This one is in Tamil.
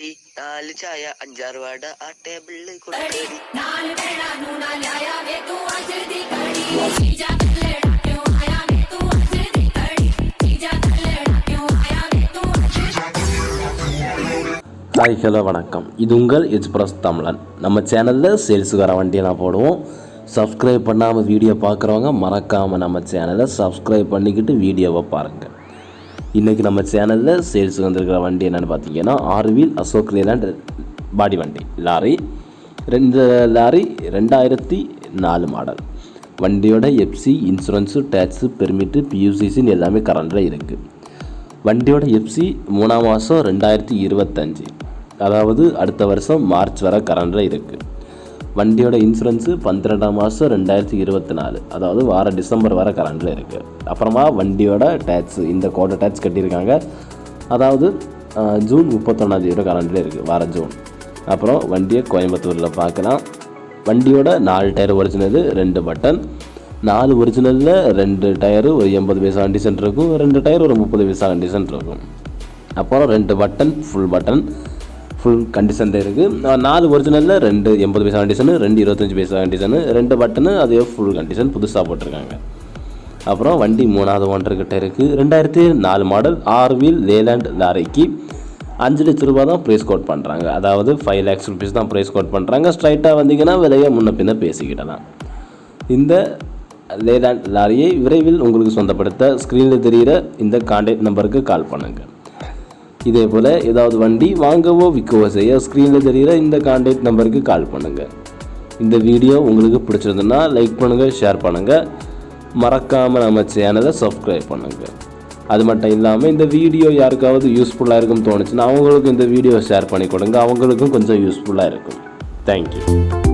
ചായ അഞ്ചാറ് ആ ടേബിളിൽ ஹாய் ஹலோ வணக்கம் இது உங்கள் எஜ்பிரஸ் தமிழன் நம்ம சேனலில் சேல்ஸுக்கார வண்டியை நான் போடுவோம் சப்ஸ்கிரைப் பண்ணாமல் வீடியோ பார்க்குறவங்க மறக்காமல் நம்ம சேனலை சப்ஸ்கிரைப் பண்ணிக்கிட்டு வீடியோவை பாருங்கள் இன்றைக்கி நம்ம சேனலில் சேல்ஸுக்கு வந்திருக்கிற வண்டி என்னென்னு பார்த்தீங்கன்னா ஆறு வீல் அசோக் லேலாண்ட் பாடி வண்டி லாரி. ரெண்டு லாரி ரெண்டாயிரத்தி நாலு மாடல் வண்டியோட எஃப்சி இன்சூரன்ஸு டேக்ஸு பெர்மிட்டு பியூசிசின்னு எல்லாமே கரண்டில் இருக்குது வண்டியோட எஃப்சி மூணாம் மாதம் ரெண்டாயிரத்தி இருபத்தஞ்சி. அதாவது அடுத்த வருஷம் மார்ச் வரை கரண்டில் இருக்குது வண்டியோட இன்சூரன்ஸு பன்னிரெண்டாம் மாதம் ரெண்டாயிரத்தி இருபத்தி நாலு. அதாவது வார டிசம்பர் வரை கரண்டில் இருக்குது அப்புறமா வண்டியோட டேக்ஸ் இந்த கோட்டை டேக்ஸ் கட்டியிருக்காங்க. அதாவது ஜூன் முப்பத்தொன்னாந்தேதி வரை கரண்டில் இருக்குது வார ஜூன். அப்புறம் வண்டியை கோயம்புத்தூரில் பார்க்கலாம். வண்டியோட நாலு டயர் ஒரிஜினல் ரெண்டு பட்டன் நாலு ஒரிஜினலில் ரெண்டு டயரு ஒரு எண்பது பைசா கண்டிஷன் இருக்கும். ரெண்டு டயர் ஒரு முப்பது பைசா கண்டிஷன் இருக்கும். அப்புறம் ரெண்டு button full button full condition இருக்குது நாலு ஒரிஜினலில் ரெண்டு எண்பது பைசா கண்டிஷனு ரெண்டு இருபத்தஞ்சி பைசா கண்டிஷனு ரெண்டு பட்டனு அதே ஃபுல் கண்டிஷன் புதுசாக போட்டிருக்காங்க. அப்புறம் வண்டி மூணாவது ஒன்றரை இருக்குது ரெண்டாயிரத்தி நாலு மாடல் ஆறு வீல் லேலேண்ட் லாரிக்கு அஞ்சு லட்ச ரூபா தான் ப்ரைஸ் கோட் பண்ணுறாங்க அதாவது ஃபைவ் லேக்ஸ் ருபீஸ் தான் ப்ரைஸ் கோட் பண்ணுறாங்க ஸ்ட்ரைட்டாக வந்தீங்கன்னா விலையை முன்ன பின்ன பேசிக்கிடலாம். இந்த லேலேண்ட் லாரியை விரைவில் உங்களுக்கு சொந்தப்படுத்த ஸ்க்ரீனில் தெரிகிற இந்த கான்டாக்ட் நம்பருக்கு கால் பண்ணுங்கள் இதே போல் ஏதாவது வண்டி வாங்கவோ விற்கவோ செய்ய ஸ்க்ரீனில் தெரிகிற இந்த கான்டாக்ட் நம்பருக்கு கால் பண்ணுங்கள் இந்த வீடியோ உங்களுக்கு பிடிச்சிருந்துன்னா லைக் பண்ணுங்கள் ஷேர் பண்ணுங்கள் மறக்காமல் நம்ம சேனலை சப்ஸ்கிரைப் பண்ணுங்கள் அது மட்டும் இல்லாமல் இந்த வீடியோ யாருக்காவது யூஸ்ஃபுல்லாக இருக்கும்னு தோணுச்சுன்னா அவங்களுக்கும் இந்த வீடியோ ஷேர் பண்ணி கொடுங்க. அவங்களுக்கும் கொஞ்சம் யூஸ்ஃபுல்லாக இருக்கும். தேங்க்யூ